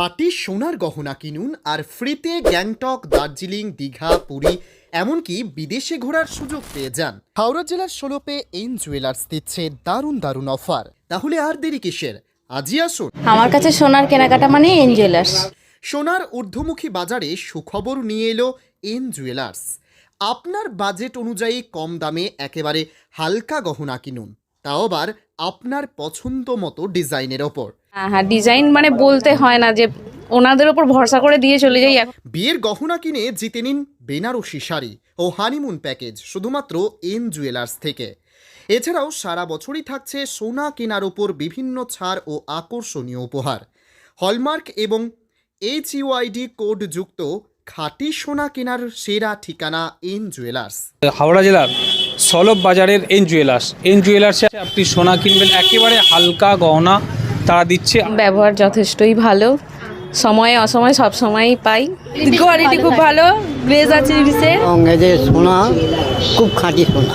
খাঁটি সোনার গহনা কিনুন আর ফ্রিতে গ্যাংটক দার্জিলিং দীঘা পুরী এমনকি বিদেশে ঘোরার সুযোগ পেয়ে যান। হাওড়া জেলার ষোলোপে এন জুয়েলার্স দিচ্ছে দারুণ দারুণ অফার। তাহলে আর দেরি কিসের? আজই আসুন। আমার কাছে সোনার কেনাকাটা মানে এন জুয়েলার্স। সোনার ঊর্ধ্বমুখী বাজারে সুখবর নিয়ে এলো এন জুয়েলার্স। আপনার বাজেট অনুযায়ী কম দামে একেবারে হালকা গহনা কিনুন। তাও আবার আপনার পছন্দ মতো ডিজাইনের ওপর। হ্যাঁ হ্যাঁ ডিজাইন মানে বলতে হয় না যে ওনাদের ওপর ভরসা করে দিয়ে চলে যাই বিয়ের গহনা কিনে জিতে নিন বেনারসি শাড়ি ও হানিমুন প্যাকেজ শুধুমাত্র এন জুয়েলার্স থেকে। এছাড়াও সারা বছরই থাকছে সোনা কেনার ওপর বিভিন্ন ছাড় ও আকর্ষণীয় উপহার। হলমার্ক এবং এইচ ইউআইডি কোড যুক্ত খাঁটি সোনা কেনার সেরা ঠিকানা এন জুয়েলার্স হাওড়া জেলার সলভ বাজারের এন জুয়েলার্স এন জুয়েলার্সে আপনি সোনা কিনবেন একেবারে হালকা গহনা তারা দিচ্ছে। ব্যবহার যথেষ্টই ভালো। সময়ে অসময়ে সব সময়ই পাই। কোয়ালিটি খুব ভালো। গ্লেজ আছে জিনিসের। এদের সোনা খুব খাঁটি সোনা।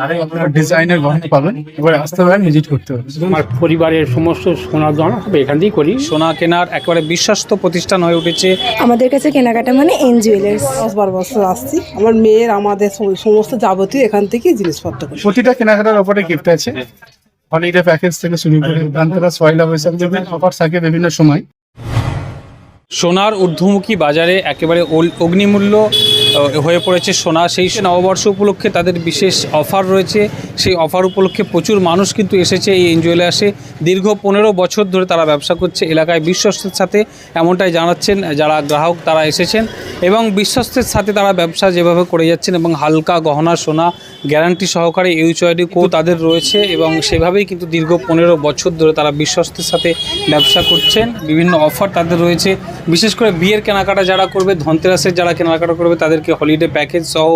মানে ডিজাইনের গহনা পাবেন। এবার আসতে পারেন ভিজিট করতে আমার পরিবারের সমস্ত সোনার দানা সব এখান দিয়েই করি। সোনা কেনার একেবারে বিশ্বস্ত প্রতিষ্ঠান হয়ে উঠেছে। আমাদের কাছে কেনাকাটা মানে এন জুয়েলার্স বারো বছর আসছি। আমার মেয়ের আমাদের সমস্ত যাবতীয় এখান থেকেই জিনিসপত্র প্রতিটা কেনাকাটার ওপরে গিফট আছে। হলিডে প্যাকেজ থেকে শুরু করে দান্তরা পয়লা বৈশাখ বিভিন্ন অফার থাকে বিভিন্ন সময়। সোনার ঊর্ধ্বমুখী বাজারে একেবারে অগ্নিমূল্য হয়ে পড়েছে সোনা। সেই নববর্ষ উপলক্ষে তাদের বিশেষ অফার রয়েছে। সেই অফার উপলক্ষে প্রচুর মানুষ কিন্তু এসেছে এই এনজয়েলে আসে। দীর্ঘ পনেরো বছর ধরে তারা ব্যবসা করছে এলাকায় বিশ্বস্তের সাথে, এমনটাই জানাচ্ছেন যারা গ্রাহক তারা এসেছেন। এবং বিশ্বস্তের সাথে তারা ব্যবসা যেভাবে করে যাচ্ছেন এবং হালকা গহনা, সোনা গ্যারান্টি সহকারে ইউচআইডি কো তাদের রয়েছে এবং সেভাবেই কিন্তু দীর্ঘ পনেরো বছর ধরে তারা বিশ্বস্তের সাথে ব্যবসা করছেন। বিভিন্ন অফার তাদের রয়েছে। বিশেষ করে বিয়ের কেনাকাটা যারা করবে, ধনতেরাসের যারা কেনাকাটা করবে তাদেরকে হলিডে প্যাকেজ সহ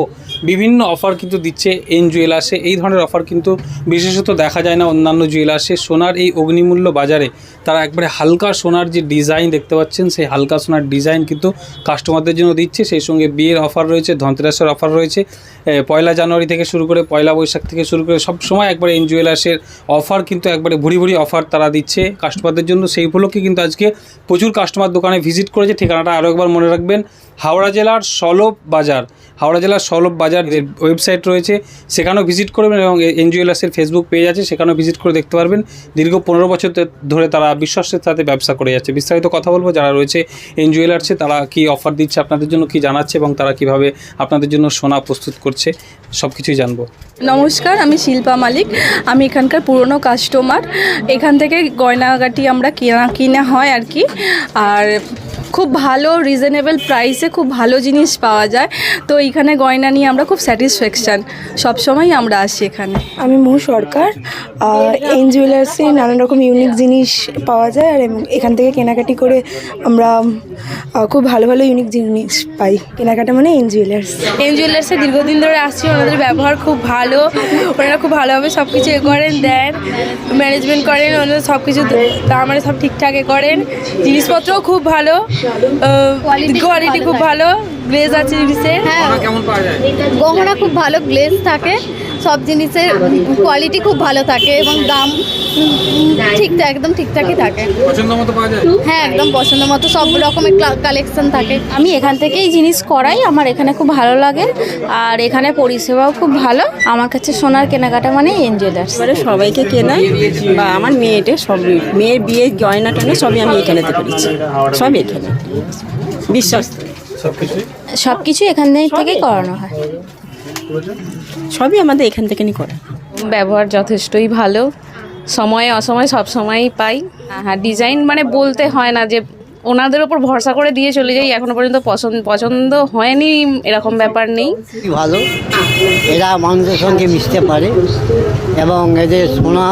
বিভিন্ন অফার কিন্তু দিচ্ছে এন জুয়েলার্সে এই ধরনের অফার কিন্তু বিশেষত দেখা যায় না অন্যান্য জুয়েলার্সে সোনার এই অগ্নিমূল্য বাজারে তারা একবারে হালকা সোনার যে ডিজাইন দেখতে পাচ্ছেন, সেই হালকা সোনার ডিজাইন কিন্তু কাস্টমারদের জন্য দিচ্ছে। সেই সঙ্গে বিয়ের অফার রয়েছে, ধনতেরাসের অফার রয়েছে। পয়লা জানুয়ারি থেকে শুরু করে পয়লা বৈশাখ থেকে শুরু করে সব সময় একবারে এন জুয়েলার্সের অফার কিন্তু একবারে ভুরি ভুরি অফার তারা দিচ্ছে কাস্টমারদের জন্য। সেই উপলক্ষে কিন্তু আজকে প্রচুর কাস্টমার দোকানে ভিজিট করেছে। ঠিকানাটা আরও একবার মনে রাখবেন। হাওড়া জেলার সলভ বাজার, হাওড়া জেলার সলভ বাজার ওয়েবসাইট রয়েছে। সেখানেও ভিজিট করবেন এবং এন জুয়েলার্সের ফেসবুক পেজ আছে, সেখানেও ভিজিট করে দেখতে পারবেন। দীর্ঘ পনেরো বছর ধরে তারা বিশ্বাসের সাথে ব্যবসা করে যাচ্ছে। বিস্তারিত কথা বলব, যারা রয়েছে এন জুয়েলার্সে তারা কি অফার দিচ্ছে আপনাদের জন্য, কি জানাচ্ছে এবং তারা কীভাবে আপনাদের জন্য সোনা প্রস্তুত করছে সব কিছুই জানব। নমস্কার, আমি শিল্পা মালিক। আমি এখানকার পুরনো কাস্টমার এখান থেকে গয়নাগাটি আমরা কেনা, কিনা হয় আর কি। আর খুব ভালো রিজনেবল প্রাইসে খুব ভালো জিনিস পাওয়া যায়। তো এইখানে গয়না নিয়ে আমরা খুব স্যাটিসফ্যাকশান সবসময় আমরা আসি এখানে। আমি মহু সরকার এন জুয়েলার্সে নানান রকম ইউনিক জিনিস পাওয়া যায় আর এখান থেকে কেনাকাটি করে আমরা খুব ভালো ভালো ইউনিক জিনিস পাই। কেনাকাটা মানে এন জুয়েলার্স এন জুয়েলার্সে দীর্ঘদিন ধরে আসছি ওনাদের ব্যবহার খুব ভালো। ওনারা খুব ভালোভাবে সব কিছু এ করেন দেন ম্যানেজমেন্ট করেন ওনারা সব কিছু দাম মানে সব ঠিকঠাক এ করেন। জিনিসপত্রও খুব ভালো। কোয়ালিটি খুব ভালো গ্লেজ আছে জিনিসের কেমন পাওয়া যায়? গহনা খুব ভালো গ্লেজ থাকে। সব জিনিসের কোয়ালিটি খুব ভালো থাকে এবং দাম ঠিকঠাক একদম ঠিকঠাকই থাকে। পছন্দ মতো পাওয়া যায়? হ্যাঁ একদম পছন্দ মতো সব রকমের কালেকশন থাকে। আমি এখান থেকেই জিনিস করাই আমার এখানে খুব ভালো লাগে। আর এখানে পরিষেবাও খুব ভালো। আমার কাছে সোনার কেনাকাটা মানে এন জুয়েলার্স এবারে সবাইকে কেনাই বা আমার মেয়েটা সব মেয়ের বিয়ের গয়না টয়না সবই আমি এখানেতে করেছি। সব এখানে। বিশ্বাস সব কিছু এখান থেকেই করানো হয়। সবই আমাদের এখান থেকে নিয়ে করা। ব্যবহার যথেষ্টই ভালো। সময়ে অসময়ে সব সময়ই পাই। হ্যাঁ হ্যাঁ ডিজাইন মানে বলতে হয় না যে ওনাদের ওপর ভরসা করে দিয়ে চলে যাই এখনও পর্যন্ত পছন্দ পছন্দ হয়নি এরকম ব্যাপার নেই। ভালো। এরা মানুষের সঙ্গে মিশতে পারে এবং এদের সোনা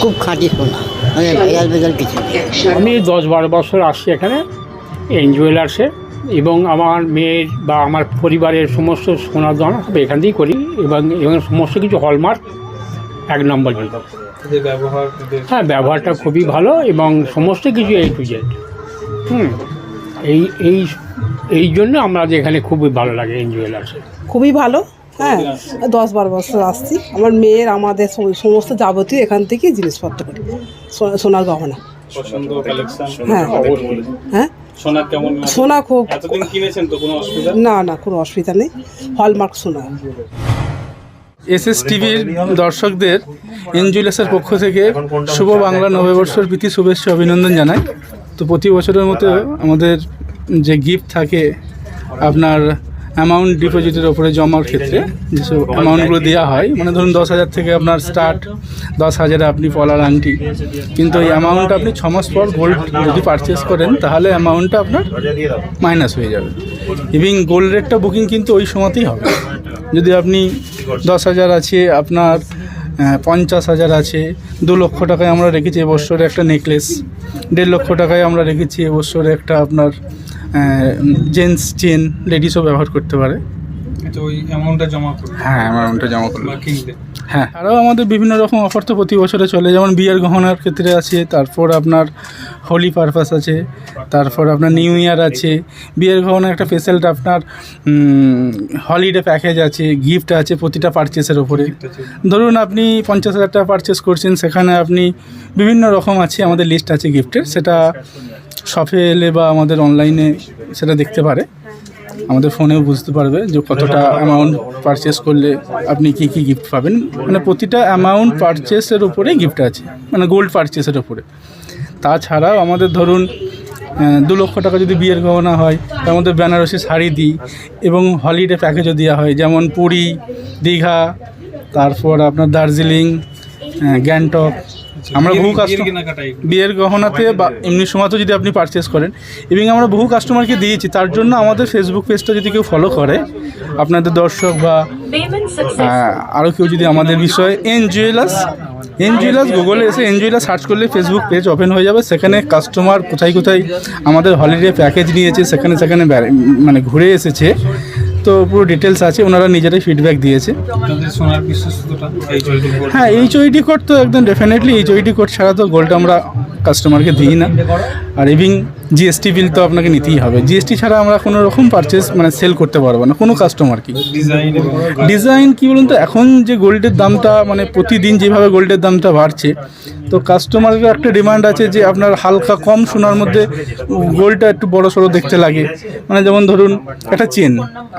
খুব খাঁটি সোনা। মানে ভেজাল ভেজাল কিছু আমি দশ বারো বছর আসছি এখানে এন জুয়েলার্সে। এবং আমার মেয়ের বা আমার পরিবারের সমস্ত সোনার দানা সব এখান দিয়েই করি এবং এবং সমস্ত কিছু হলমার্ক এক নম্বর ব্যবহার হ্যাঁ ব্যবহারটা খুবই ভালো এবং সমস্ত কিছু এই টু জেড হুম এই এই এই জন্য আমরা এখানে খুবই ভালো লাগে এন জুয়েলার্সে খুবই ভালো হ্যাঁ দশ বারো বছর আসছি। আমার মেয়ের আমাদের সমস্ত যাবতীয় এখান থেকেই জিনিসপত্র করি সোনার গহনা। হ্যাঁ। হ্যাঁ। সোনার কেমন সোনা খুব এতদিন কিনেছেন তো কোনো অসুবিধা? না না কোনো অসুবিধা নেই। হলমার্ক সোনা। এস এস টিভির দর্শকদের এনজুলেসের পক্ষ থেকে শুভ বাংলা নববর্ষের প্রীতি শুভেচ্ছা অভিনন্দন জানাই। তো প্রতি বছরের মতো আমাদের যে গিফট থাকে আপনার অ্যামাউন্ট ডিপোজিটের ওপরে জমার ক্ষেত্রে যেসব অ্যামাউন্টগুলো দেওয়া হয় মানে ধরুন দশ হাজার থেকে আপনার স্টার্ট দশ হাজারে আপনি পলার আংটি কিন্তু এই অ্যামাউন্ট আপনি ছ মাস পর গোল্ড যদি পারচেস করেন তাহলে অ্যামাউন্টটা আপনার মাইনাস হয়ে যাবে। এবং গোল্ড রেটটা বুকিং কিন্তু ওই সময়তেই হবে। যদি আপনি দশ হাজার আছে আপনার পঞ্চাশ হাজার আছে দু লক্ষ টাকায় আমরা রেখেছি এবছরে একটা নেকলেস দেড় লক্ষ টাকায় আমরা রেখেছি এবছরে একটা আপনার জেন্টস চেন লেডিসও ব্যবহার করতে পারে। তো ওই অ্যামাউন্টটা জমা করুন হ্যাঁ অ্যামাউন্টটা জমা হ্যাঁ। আরও আমাদের বিভিন্ন রকম অফার তো প্রতি বছরে চলে। যেমন বিয়ের গহনার ক্ষেত্রে আছে তারপর আপনার হোলি পারপাস আছে তারপর আপনার নিউ ইয়ার আছে। বিয়ের গহনা একটা স্পেশালটা আপনার হলিডে প্যাকেজ আছে গিফট আছে প্রতিটা পারচেসের ওপরে ধরুন আপনি পঞ্চাশ হাজার টাকা পারচেস করছেন সেখানে আপনি বিভিন্ন রকম আছে আমাদের লিস্ট আছে গিফটের সেটা শপে এলে বা আমাদের অনলাইনে সেটা দেখতে পারে। আমাদের ফোনেও বুঝতে পারবে যে কতটা অ্যামাউন্ট পারচেস করলে আপনি কি কি গিফট পাবেন। মানে প্রতিটা অ্যামাউন্ট পারচেসের উপরে গিফট আছে মানে গোল্ড পারচেসের উপরে। তাছাড়াও আমাদের ধরুন দু লক্ষ টাকা যদি বিয়ের গহনা হয়, তার মধ্যে বেনারসি শাড়ি দিই এবং হলিডে প্যাকেজও দেওয়া হয়, যেমন পুরী, দীঘা, তারপর আপনার দার্জিলিং গ্যাংটক আমরা বহু কাস্টমার বিয়ের গহনাতে বা এমনি সময় যদি আপনি পারচেস করেন এবং আমরা বহু কাস্টমারকে দিয়েছি তার জন্য আমাদের ফেসবুক পেজটা যদি কেউ ফলো করে আপনাদের দর্শক বা আরও কেউ যদি আমাদের বিষয়ে এন জুয়েলার্স এন জুয়েলার্স গুগলে এসে এন জুয়েলার্স সার্চ করলে ফেসবুক পেজ ওপেন হয়ে যাবে। সেখানে কাস্টমার কোথায় কোথায় আমাদের হলিডে প্যাকেজ নিয়েছে সেখানে সেখানে মানে ঘুরে এসেছে। তো পুরো ডিটেলস আছে ওনারা নিজেরাই ফিডব্যাক দিয়েছে। হ্যাঁ এইচ ওইডি কোড তো একদম ডেফিনেটলি এইচ ওইডি কোড ছাড়া তো গোল্ড আমরা কাস্টমারকে দিই না। আর ইভিং জিএসটি বিল তো আপনাকে নিতেই হবে। জিএসটি ছাড়া আমরা কোনো রকম পারচেস মানে সেল করতে পারব না কোনো কাস্টমারকে ডিজাইন এবং ডিজাইন কি বলুন তো এখন যে গোল্ডের দামটা মানে প্রতিদিন যেভাবে গোল্ডের দামটা বাড়ছে তো কাস্টমারের একটা ডিমান্ড আছে যে আপনার হালকা কম সোনার মধ্যে গোল্ডটা একটু বড় সড়ো দেখতে লাগে। মানে যেমন ধরুন একটা চেন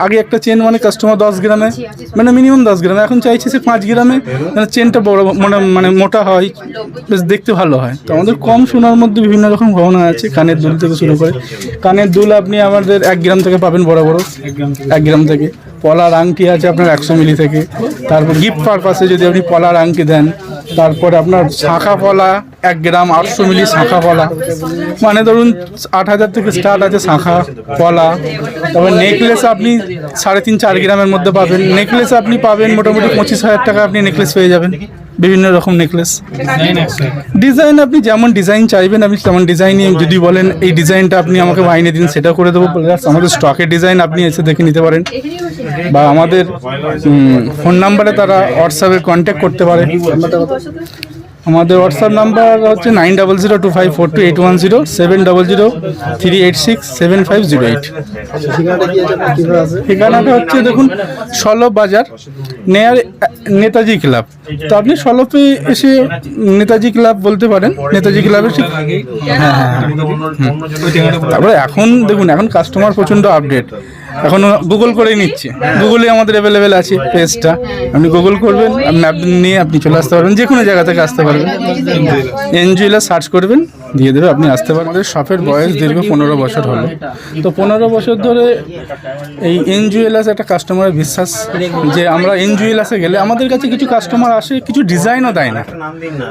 আগে একটা চেন মানে কাস্টমার দশ গ্রামে মানে মিনিমাম দশ গ্রামে এখন চাইছে সে পাঁচ গ্রামে মানে চেনটা বড় মানে মানে মোটা হয় বেশ দেখতে ভালো হয়। তো আমাদের কম সোনার মধ্যে বিভিন্ন রকম গহনা আছে, কানের দুল থেকে শুরু করে। কানের দুল আপনি আমাদের এক গ্রাম থেকে পাবেন বড় বড়, এক গ্রাম থেকে। পলার আংটি আছে আপনার একশো মিলি থেকে। তারপর গিফট পারপাসে যদি আপনি পলার আংটি দেন, তারপরে আপনার শাখা পলা এক গ্রাম আটশো মিলি শাখা পলা। মানে ধরুন আট হাজার থেকে স্টার্ট আছে শাখা পলা। তারপর নেকলেস আপনি সাড়ে তিন চার গ্রামের মধ্যে পাবেন। নেকলেস আপনি পাবেন মোটামুটি পঁচিশ হাজার টাকা আপনি নেকলেস পেয়ে যাবেন। বিভিন্ন রকম নেকলেস ডিজাইন আপনি যেমন ডিজাইন চাইবেন আপনি তেমন ডিজাইন যদি বলেন এই ডিজাইনটা আপনি আমাকে বাইনে দিন সেটা করে দেবো। আমাদের স্টকের ডিজাইন আপনি এসে দেখে নিতে পারেন। বা আমাদের ফোন নাম্বারে তারা হোয়াটসঅ্যাপে কন্ট্যাক্ট করতে পারে। আমাদের হোয়াটসঅ্যাপ নাম্বার হচ্ছে nine double zero two five four two eight one zero seven double zero three eight six seven five zero eight ঠিকানাটা হচ্ছে দেখুন সলভ বাজার নেয়ার নেতাজি ক্লাব। তো আপনি সলভে এসে নেতাজি ক্লাব বলতে পারেন, নেতাজি ক্লাবে ঠিক হ্যাঁ হ্যাঁ হ্যাঁ। তারপরে এখন দেখুন, এখন কাস্টমার প্রচণ্ড আপডেট এখন গুগল করেই নিচ্ছে। গুগলে আমাদের অ্যাভেলেবেল আছে পেজটা আপনি গুগল করবেন, আপনি ম্যাপ নিয়ে আপনি চলে আসতে পারবেন যে কোনো জায়গা থেকে আসতে পারবেন। এনজিওলা সার্চ করবেন। দিয়ে দেবে। আপনি আসতে পারেন আমাদের শপের বয়স দীর্ঘ পনেরো বছর হলো তো পনেরো বছর ধরে এই এনজুয়েলাস একটা কাস্টমারের বিশ্বাস যে আমরা এনজুয়েলাসে গেলে আমাদের কাছে কিছু কাস্টমার আসে, কিছু ডিজাইনও দেয় না।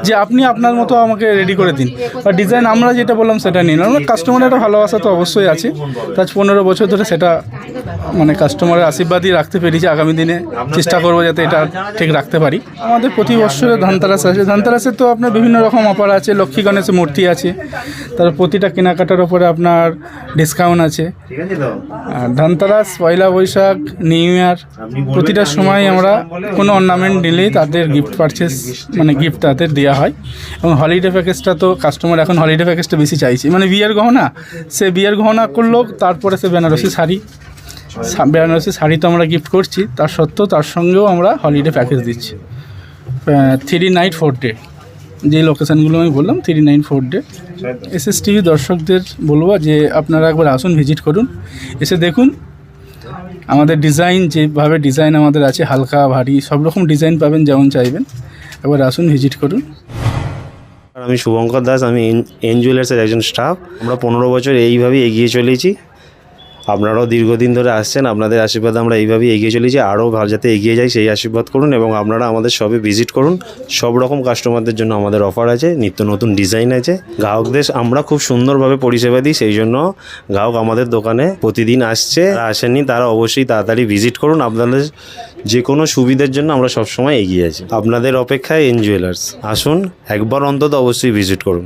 যে আপনি আপনার মতো আমাকে রেডি করে দিন। বা ডিজাইন আমরা যেটা বললাম সেটা নিন আমরা কাস্টমারের একটা ভালোবাসা তো অবশ্যই আছে। তার পনেরো বছর ধরে সেটা মানে কাস্টমারের আশীর্বাদই রাখতে পেরেছি। আগামী দিনে চেষ্টা করব যাতে এটা ঠিক রাখতে পারি। আমাদের প্রতি বছরে ধানতারাস আছে ধানতারাসে তো আপনার বিভিন্ন রকম অফার আছে। লক্ষ্মী গণেশের মূর্তি আছে। তার প্রতিটা কেনাকাটার ওপরে আপনার ডিসকাউন্ট আছে। আর ধানতারাস পয়লা বৈশাখ নিউ ইয়ার প্রতিটা সময় আমরা কোনো অর্নামেন্ট নিলেই তাদের গিফট পারচেস মানে গিফট তাদের দেওয়া হয়। এবং হলিডে প্যাকেজটা তো কাস্টমার এখন হলিডে প্যাকেজটা বেশি চাইছে। মানে বিয়ের গহনা সে বিয়ের গহনা করল তারপরে সে বেনারসি শাড়ি। বেনারসি শাড়ি তো আমরা গিফট করছি তার সত্ত্বেও তার সঙ্গেও আমরা হলিডে প্যাকেজ দিচ্ছি। থ্রি নাইট ফোর ডে যে লোকেশানগুলো আমি বললাম three nine four day S S TV দর্শকদের বলব যে আপনারা একবার আসুন ভিজিট করুন। এসে দেখুন, আমাদের ডিজাইন যেভাবে ডিজাইন আমাদের আছে, হালকা, ভারী, সব রকম ডিজাইন পাবেন, যেমন চাইবেন। একবার আসুন ভিজিট করুন। আমি শুভঙ্কর দাস, আমি এন জুয়েলার্সের একজন স্টাফ আমরা পনেরো বছর এইভাবেই এগিয়ে চলেছি। আপনারাও দীর্ঘদিন ধরে আসছেন, আপনাদের আশীর্বাদ আমরা এইভাবেই এগিয়ে চলেছি, আরও ভালো যাতে এগিয়ে যাই সেই আশীর্বাদ করুন এবং আপনারা আমাদের সবে ভিজিট করুন। সব রকম কাস্টমারদের জন্য আমাদের অফার আছে, নিত্য নতুন ডিজাইন আছে। গ্রাহকদের আমরা খুব সুন্দরভাবে পরিষেবা দিই, সেই জন্য গ্রাহক আমাদের দোকানে প্রতিদিন আসছে আসেননি তারা অবশ্যই তাড়াতাড়ি ভিজিট করুন। আপনাদের যে কোনো সুবিধার জন্য আমরা সবসময় এগিয়ে আছি। আপনাদের অপেক্ষায় এন জুয়েলার্স আসুন, একবার অন্তত অবশ্যই ভিজিট করুন।